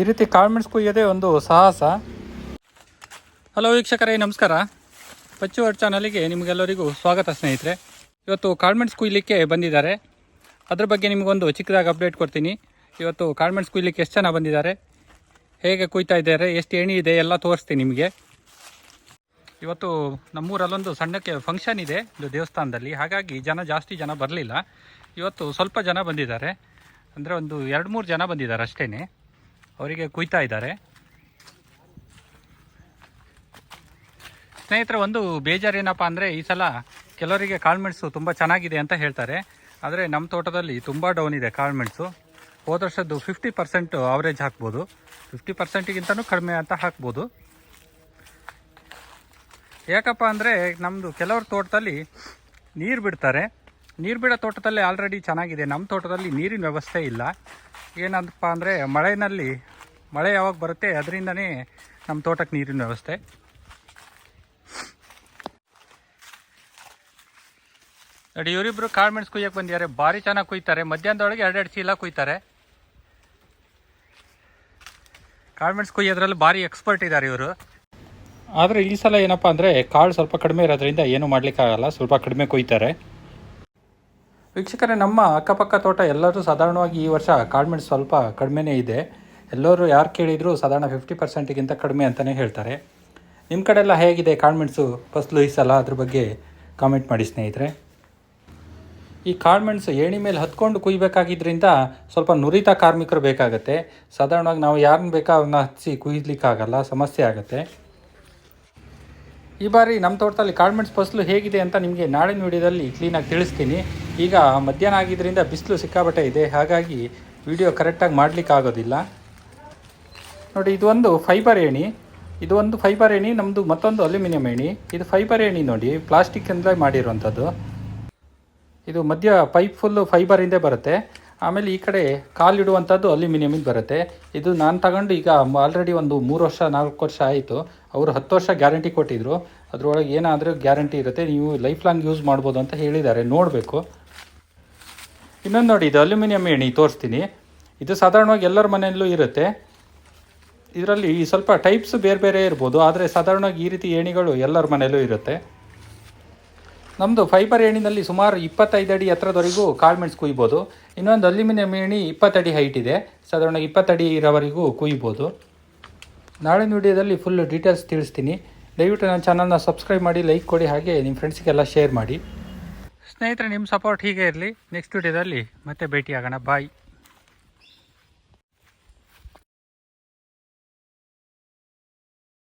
ಈ ರೀತಿ ಕಾಳುಮೆಣಸು ಕುಯ್ಯೋದೇ ಒಂದು ಸಾಹಸ. ಹಲೋ ವೀಕ್ಷಕರೇ, ನಮಸ್ಕಾರ. ಪಚ್ಚುವರ್ ಚಾನಲಿಗೆ ನಿಮಗೆಲ್ಲರಿಗೂ ಸ್ವಾಗತ ಸ್ನೇಹಿತರೆ. ಇವತ್ತು ಕಾಳುಮೆಣಸು ಕುಯ್ಲಿಕ್ಕೆ ಬಂದಿದ್ದಾರೆ. ಅದ್ರ ಬಗ್ಗೆ ನಿಮಗೊಂದು ಚಿಕ್ಕದಾಗಿ ಅಪ್ಡೇಟ್ ಕೊಡ್ತೀನಿ. ಇವತ್ತು ಕಾಳುಮೆಣಸು ಕುಯ್ಲಿಕ್ಕೆ ಎಷ್ಟು ಜನ ಬಂದಿದ್ದಾರೆ? ಹೇಗೆ ಕುಯ್ತಾ ಇದ್ದಾರೆ? ಎಷ್ಟು ಎಣಿ ಇದೆ? ಎಲ್ಲ ತೋರಿಸ್ತೀನಿ ನಿಮಗೆ. ಇವತ್ತು ನಮ್ಮೂರಲ್ಲೊಂದು ಸಣ್ಣಕ್ಕೆ ಫಂಕ್ಷನ್ ಇದೆ ಇದು ದೇವಸ್ಥಾನದಲ್ಲಿ. ಹಾಗಾಗಿ ಜನ ಜಾಸ್ತಿ ಜನ ಬರಲಿಲ್ಲ. ಇವತ್ತು ಸ್ವಲ್ಪ ಜನ ಬಂದಿದ್ದಾರೆ. ಅಂದರೆ ಒಂದು ಎರಡು ಮೂರು ಜನ ಬಂದಿದ್ದಾರೆ ಅಷ್ಟೇ ಅವರಿಗೆ ಕುಯ್ತಾ ಇದ್ದಾರೆ. ಸ್ನೇಹಿತರೆ, ಒಂದು ಬೇಜಾರೇನಪ್ಪ ಅಂದರೆ ಈ ಸಲ ಕೆಲವರಿಗೆ ಕಾಳುಮೆಣಸು ತುಂಬ ಚೆನ್ನಾಗಿದೆ ಅಂತ ಹೇಳ್ತಾರೆ. ಆದರೆ ನಮ್ಮ ತೋಟದಲ್ಲಿ ತುಂಬ ಡೌನ್ ಇದೆ ಕಾಳುಮೆಣಸು ಹೋದ ವರ್ಷದ್ದು ಫಿಫ್ಟಿ ಪರ್ಸೆಂಟ್ ಅವರೇಜ್ ಹಾಕ್ಬೋದು. ಫಿಫ್ಟಿ ಪರ್ಸೆಂಟಿಗಿಂತನೂ ಕಡಿಮೆ ಅಂತ ಹಾಕ್ಬೋದು. ಯಾಕಪ್ಪ ಅಂದರೆ ನಮ್ಮದು ಕೆಲವ್ರ ತೋಟದಲ್ಲಿ ನೀರು ಬಿಡ್ತಾರೆ. ನೀರು ಬಿಡೋ ತೋಟದಲ್ಲಿ ಆಲ್ರೆಡಿ ಚೆನ್ನಾಗಿದೆ. ನಮ್ಮ ತೋಟದಲ್ಲಿ ನೀರಿನ ವ್ಯವಸ್ಥೆ ಇಲ್ಲ. ಏನಂತಪ್ಪ ಅಂದರೆ ಮಳೆಯಲ್ಲಿ ಮಳೆ ಯಾವಾಗ ಬರುತ್ತೆ ಅದರಿಂದನೇ ನಮ್ಮ ತೋಟಕ್ಕೆ ನೀರಿನ ವ್ಯವಸ್ಥೆ. ನೋಡಿ ಇವರಿಬ್ಬರು ಕಾಳು ಕುಯ್ಯಕ್ಕೆ ಬಂದಿದ್ದಾರೆ. ಭಾರಿ ಚೆನ್ನಾಗಿ ಕುಯ್ತಾರೆ. ಮಧ್ಯಾಹ್ನದೊಳಗೆ ಎರಡೆರಡು ಚೀಲ ಕುಯ್ತಾರೆ. ಕಾಳು ಕುಯ್ಯೋದ್ರಲ್ಲಿ ಭಾರಿ ಎಕ್ಸ್ಪರ್ಟ್ ಇದ್ದಾರೆ ಇವರು. ಆದರೆ ಈ ಸಲ ಏನಪ್ಪ ಅಂದರೆ ಕಾಳು ಸ್ವಲ್ಪ ಕಡಿಮೆ ಇರೋದ್ರಿಂದ ಏನೂ ಮಾಡಲಿಕ್ಕಾಗಲ್ಲ. ಸ್ವಲ್ಪ ಕಡಿಮೆ ಕೊಯ್ತಾರೆ. ವೀಕ್ಷಕರೇ, ನಮ್ಮ ಅಕ್ಕಪಕ್ಕ ತೋಟ ಎಲ್ಲರೂ ಸಾಧಾರಣವಾಗಿ ಈ ವರ್ಷ ಕಾಡ್ಮೆಂಟ್ ಸ್ವಲ್ಪ ಕಡಿಮೆನೇ ಇದೆ. ಎಲ್ಲರೂ ಯಾರು ಕೇಳಿದರೂ ಸಾಧಾರಣ ಫಿಫ್ಟಿ ಪರ್ಸೆಂಟಿಗಿಂತ ಕಡಿಮೆ ಅಂತಲೇ ಹೇಳ್ತಾರೆ. ನಿಮ್ಮ ಕಡೆಲ್ಲ ಹೇಗಿದೆ ಕಾಳ್ಮೆಣ್ಸು ಫಸ್ಲು ಈ ಸಲ ಅದ್ರ ಬಗ್ಗೆ ಕಾಮೆಂಟ್ ಮಾಡಿ ಸ್ನೇಹಿತರೆ. ಈ ಕಾಳ್ಮೆಣ್ಸು ಏಣಿ ಮೇಲೆ ಹತ್ಕೊಂಡು ಕುಯ್ಬೇಕಾಗಿದ್ದರಿಂದ ಸ್ವಲ್ಪ ನುರಿತ ಕಾರ್ಮಿಕರು ಬೇಕಾಗುತ್ತೆ. ಸಾಧಾರಣವಾಗಿ ನಾವು ಯಾರನ್ನ ಬೇಕಾ ಅವ್ರನ್ನ ಹಚ್ಚಿ ಕುಯ್ಲಿಕ್ಕಾಗಲ್ಲ, ಸಮಸ್ಯೆ ಆಗುತ್ತೆ. ಈ ಬಾರಿ ನಮ್ಮ ತೋಟದಲ್ಲಿ ಕಾಳುಮೆಣಸು ಫಸಲು ಹೇಗಿದೆ ಅಂತ ನಿಮಗೆ ನಾಳಿನ ವಿಡಿಯೋದಲ್ಲಿ ಕ್ಲೀನಾಗಿ ತಿಳಿಸ್ತೀನಿ. ಈಗ ಮಧ್ಯಾಹ್ನ ಆಗಿದ್ದರಿಂದ ಬಿಸಿಲು ಸಿಕ್ಕಾಬಟ್ಟೆ ಇದೆ. ಹಾಗಾಗಿ ವಿಡಿಯೋ ಕರೆಕ್ಟಾಗಿ ಮಾಡಲಿಕ್ಕಾಗೋದಿಲ್ಲ. ನೋಡಿ, ಇದು ಒಂದು ಫೈಬರ್ ಏಣಿ. ಇದು ಒಂದು ಫೈಬರ್ ಏಣಿ ನಮ್ಮದು ಮತ್ತೊಂದು ಅಲ್ಯೂಮಿನಿಯಂ ಏಣಿ. ಇದು ಫೈಬರ್ ಏಣಿ ನೋಡಿ ಪ್ಲಾಸ್ಟಿಕ್ಕಿಂದಲೇ ಮಾಡಿರುವಂಥದ್ದು. ಇದು ಮಧ್ಯ ಪೈಪ್ ಫುಲ್ಲು ಫೈಬರಿಂದೇ ಬರುತ್ತೆ. ಆಮೇಲೆ ಈ ಕಡೆ ಕಾಲಿಡುವಂಥದ್ದು ಅಲ್ಯೂಮಿನಿಯಮಿಗೆ ಬರುತ್ತೆ. ಇದು ನಾನು ತಗೊಂಡು ಈಗ ಆಲ್ರೆಡಿ ಒಂದು ಮೂರು ವರ್ಷ, ನಾಲ್ಕು ವರ್ಷ ಆಯಿತು. ಅವರು ಹತ್ತು ವರ್ಷ ಗ್ಯಾರಂಟಿ ಕೊಟ್ಟಿದ್ದರು ಅದರೊಳಗೆ ಏನಾದರೂ ಗ್ಯಾರಂಟಿ ಇರುತ್ತೆ, ನೀವು ಲೈಫ್ ಲಾಂಗ್ ಯೂಸ್ ಮಾಡ್ಬೋದು ಅಂತ ಹೇಳಿದ್ದಾರೆ. ನೋಡಬೇಕು. ಇನ್ನೊಂದು ನೋಡಿ, ಇದು ಅಲ್ಯೂಮಿನಿಯಂ ಏಣಿ, ತೋರಿಸ್ತೀನಿ. ಇದು ಸಾಧಾರಣವಾಗಿ ಎಲ್ಲರ ಮನೆಯಲ್ಲೂ ಇರುತ್ತೆ. ಇದರಲ್ಲಿ ಸ್ವಲ್ಪ ಟೈಪ್ಸ್ ಬೇರೆ ಬೇರೆ ಇರ್ಬೋದು, ಆದರೆ ಸಾಧಾರಣವಾಗಿ ಈ ರೀತಿ ಏಣಿಗಳು ಎಲ್ಲರ ಮನೆಯಲ್ಲೂ ಇರುತ್ತೆ. ನಮ್ಮದು ಫೈಬರ್ ಏಣಿನಲ್ಲಿ ಸುಮಾರು ಇಪ್ಪತ್ತೈದು ಅಡಿ ಎತ್ತರದವರೆಗೂ ಕಾಳುಮೆಣಸು ಕುಯ್ಬೋದು. ಇನ್ನೊಂದು ಅಲ್ಯೂಮಿನಿಯಂ ಏಣಿ ಇಪ್ಪತ್ತಡಿ ಹೈಟ್ ಇದೆ. ಸಾಧಾರಣ ಇಪ್ಪತ್ತಡಿ ಇರೋವರೆಗೂ ಕುಯ್ಬೋದು. ನಾಳಿನ ವಿಡಿಯೋದಲ್ಲಿ ಫುಲ್ ಡೀಟೇಲ್ಸ್ ತಿಳಿಸ್ತೀನಿ. ದಯವಿಟ್ಟು ನನ್ನ ಚಾನಲ್ನ ಸಬ್ಸ್ಕ್ರೈಬ್ ಮಾಡಿ ಲೈಕ್ ಕೊಡಿ, ಹಾಗೆ ನಿಮ್ಮ ಫ್ರೆಂಡ್ಸಿಗೆಲ್ಲ ಶೇರ್ ಮಾಡಿ. ಸ್ನೇಹಿತರೆ ನಿಮ್ಮ ಸಪೋರ್ಟ್ ಹೀಗೆ ಇರಲಿ. ನೆಕ್ಸ್ಟ್ ವಿಡಿಯೋದಲ್ಲಿ ಮತ್ತೆ ಭೇಟಿಯಾಗೋಣ. ಬಾಯ್